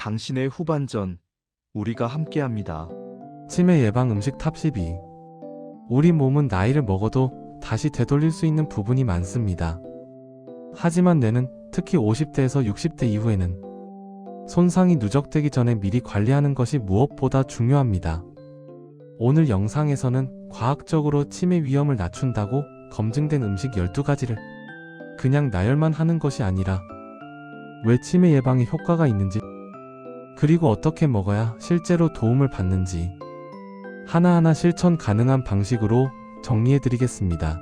당신의 후반전, 우리가 함께합니다. 치매 예방 음식 탑 12. 우리 몸은 나이를 먹어도 다시 되돌릴 수 있는 부분이 많습니다. 하지만 뇌는 특히 50대에서 60대 이후에는 손상이 누적되기 전에 미리 관리하는 것이 무엇보다 중요합니다. 오늘 영상에서는 과학적으로 치매 위험을 낮춘다고 검증된 음식 12가지를 그냥 나열만 하는 것이 아니라 왜 치매 예방에 효과가 있는지 그리고 어떻게 먹어야 실제로 도움을 받는지 하나하나 실천 가능한 방식으로 정리해 드리겠습니다.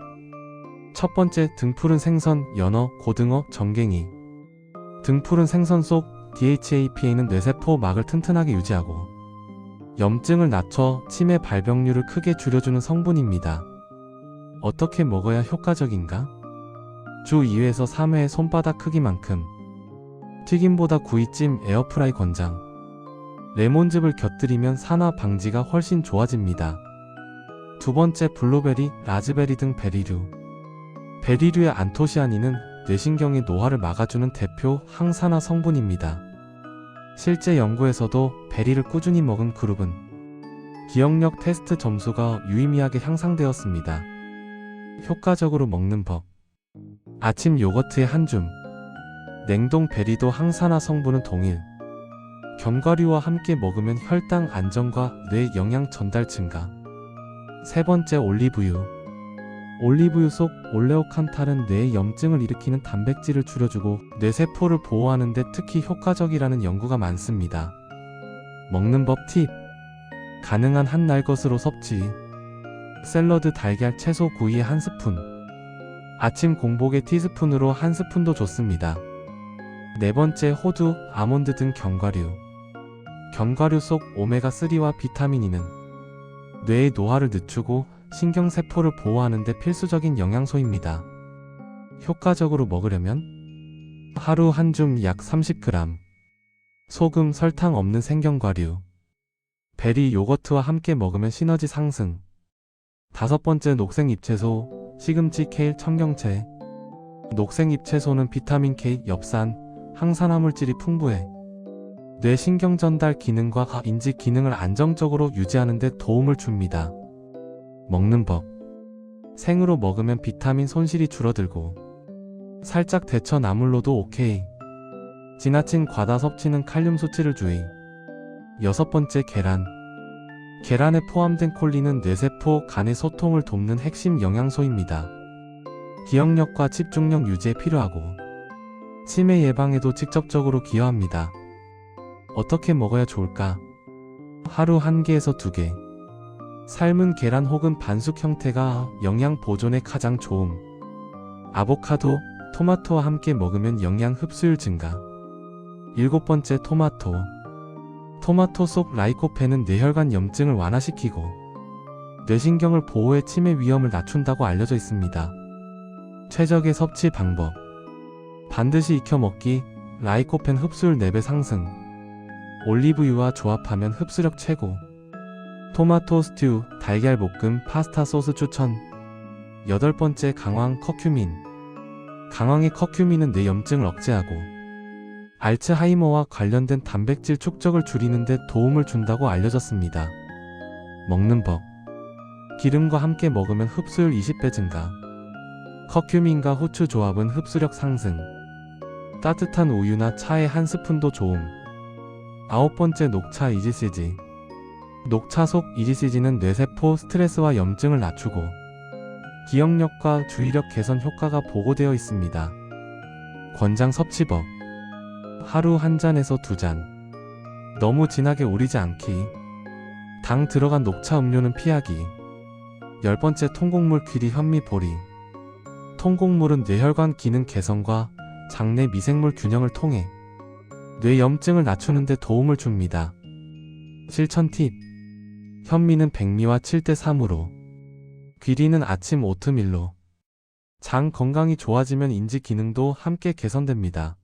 첫 번째, 등푸른 생선, 연어, 고등어, 정갱이. 등푸른 생선 속 DHAPA는 뇌세포 막을 튼튼하게 유지하고 염증을 낮춰 치매 발병률을 크게 줄여주는 성분입니다. 어떻게 먹어야 효과적인가? 주 2회에서 3회 손바닥 크기만큼 튀김보다 구이찜 에어프라이 권장 레몬즙을 곁들이면 산화 방지가 훨씬 좋아집니다. 두 번째 블루베리, 라즈베리 등 베리류 베리류의 안토시아닌은 뇌신경의 노화를 막아주는 대표 항산화 성분입니다. 실제 연구에서도 베리를 꾸준히 먹은 그룹은 기억력 테스트 점수가 유의미하게 향상되었습니다. 효과적으로 먹는 법 아침 요거트에 한 줌 냉동 베리도 항산화 성분은 동일 견과류와 함께 먹으면 혈당 안정과 뇌 영양 전달 증가. 세 번째 올리브유. 올리브유 속 올레오칸탈은 뇌의 염증을 일으키는 단백질을 줄여주고 뇌세포를 보호하는 데 특히 효과적이라는 연구가 많습니다. 먹는 법 팁. 가능한 한 날 것으로 섭취. 샐러드 달걀 채소 구이에 한 스푼. 아침 공복에 티스푼으로 한 스푼도 좋습니다. 네 번째 호두, 아몬드 등 견과류. 견과류 속 오메가3와 비타민 E는 뇌의 노화를 늦추고 신경세포를 보호하는 데 필수적인 영양소입니다. 효과적으로 먹으려면 하루 한 줌 약 30g 소금, 설탕 없는 생견과류 베리 요거트와 함께 먹으면 시너지 상승 다섯 번째 녹색 잎채소 시금치, 케일, 청경채 녹색 잎채소는 비타민 K, 엽산, 항산화 물질이 풍부해 뇌 신경 전달 기능과 인지 기능을 안정적으로 유지하는 데 도움을 줍니다. 먹는 법. 생으로 먹으면 비타민 손실이 줄어들고 살짝 데쳐 나물로도 오케이. 지나친 과다 섭취는 칼륨 수치를 주의. 여섯 번째 계란. 계란에 포함된 콜린은 뇌세포 간의 소통을 돕는 핵심 영양소입니다. 기억력과 집중력 유지에 필요하고 치매 예방에도 직접적으로 기여합니다. 어떻게 먹어야 좋을까? 하루 한 개에서 두 개. 삶은 계란 혹은 반숙 형태가 영양 보존에 가장 좋음. 아보카도, 토마토와 함께 먹으면 영양 흡수율 증가. 일곱 번째 토마토. 토마토 속 라이코펜은 뇌혈관 염증을 완화시키고 뇌신경을 보호해 치매 위험을 낮춘다고 알려져 있습니다. 최적의 섭취 방법. 반드시 익혀 먹기, 라이코펜 흡수율 4배 상승. 올리브유와 조합하면 흡수력 최고. 토마토 스튜, 달걀 볶음, 파스타 소스 추천. 여덟 번째 강황 커큐민. 강황의 커큐민은 뇌 염증을 억제하고 알츠하이머와 관련된 단백질 축적을 줄이는 데 도움을 준다고 알려졌습니다. 먹는 법. 기름과 함께 먹으면 흡수율 20배 증가. 커큐민과 후추 조합은 흡수력 상승. 따뜻한 우유나 차에 한 스푼도 좋음. 아홉 번째 녹차 이지시지. 녹차 속 이지시지는 뇌세포 스트레스와 염증을 낮추고 기억력과 주의력 개선 효과가 보고되어 있습니다. 권장 섭취법. 하루 한 잔에서 두 잔. 너무 진하게 우리지 않기. 당 들어간 녹차 음료는 피하기. 열 번째 통곡물 귀리 현미 보리. 통곡물은 뇌혈관 기능 개선과 장내 미생물 균형을 통해 뇌 염증을 낮추는 데 도움을 줍니다. 실천 팁. 현미는 백미와 7대 3으로 귀리는 아침 오트밀로 장 건강이 좋아지면 인지 기능도 함께 개선됩니다.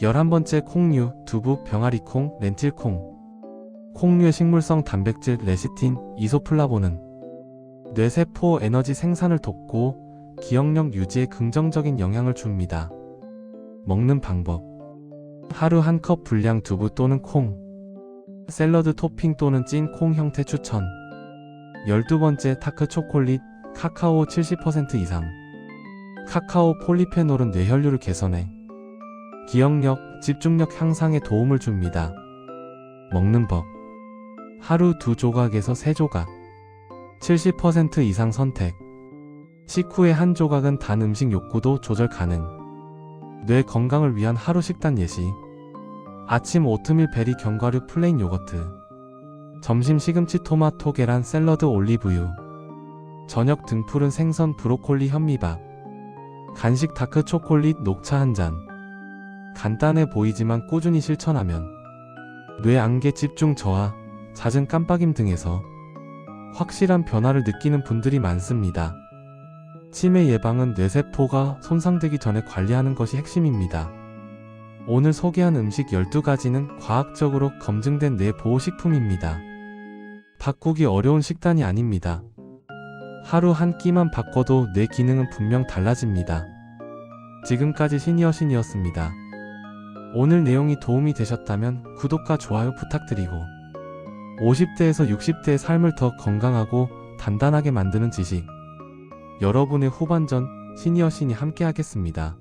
11번째 콩류, 두부, 병아리콩, 렌틸콩 콩류의 식물성 단백질 레시틴, 이소플라본은 뇌세포 에너지 생산을 돕고 기억력 유지에 긍정적인 영향을 줍니다. 먹는 방법 하루 한 컵 분량 두부 또는 콩. 샐러드 토핑 또는 찐 콩 형태 추천. 12번째 타크 초콜릿 카카오 70% 이상. 카카오 폴리페놀은 뇌혈류를 개선해 기억력, 집중력 향상에 도움을 줍니다. 먹는 법. 하루 두 조각에서 세 조각. 70% 이상 선택. 식후에 한 조각은 단 음식 욕구도 조절 가능. 뇌 건강을 위한 하루 식단 예시. 아침 오트밀 베리 견과류 플레인 요거트. 점심 시금치 토마토 계란 샐러드 올리브유. 저녁 등푸른 생선 브로콜리 현미밥. 간식 다크 초콜릿 녹차 한 잔. 간단해 보이지만 꾸준히 실천하면 뇌 안개 집중 저하, 잦은 깜빡임 등에서 확실한 변화를 느끼는 분들이 많습니다. 치매 예방은 뇌세포가 손상되기 전에 관리하는 것이 핵심입니다. 오늘 소개한 음식 12가지는 과학적으로 검증된 뇌 보호식품입니다. 바꾸기 어려운 식단이 아닙니다. 하루 한 끼만 바꿔도 뇌 기능은 분명 달라집니다. 지금까지 시니어신이었습니다. 오늘 내용이 도움이 되셨다면 구독과 좋아요 부탁드리고 50대에서 60대의 삶을 더 건강하고 단단하게 만드는 지식 여러분의 후반전 시니어 신이 함께 하겠습니다.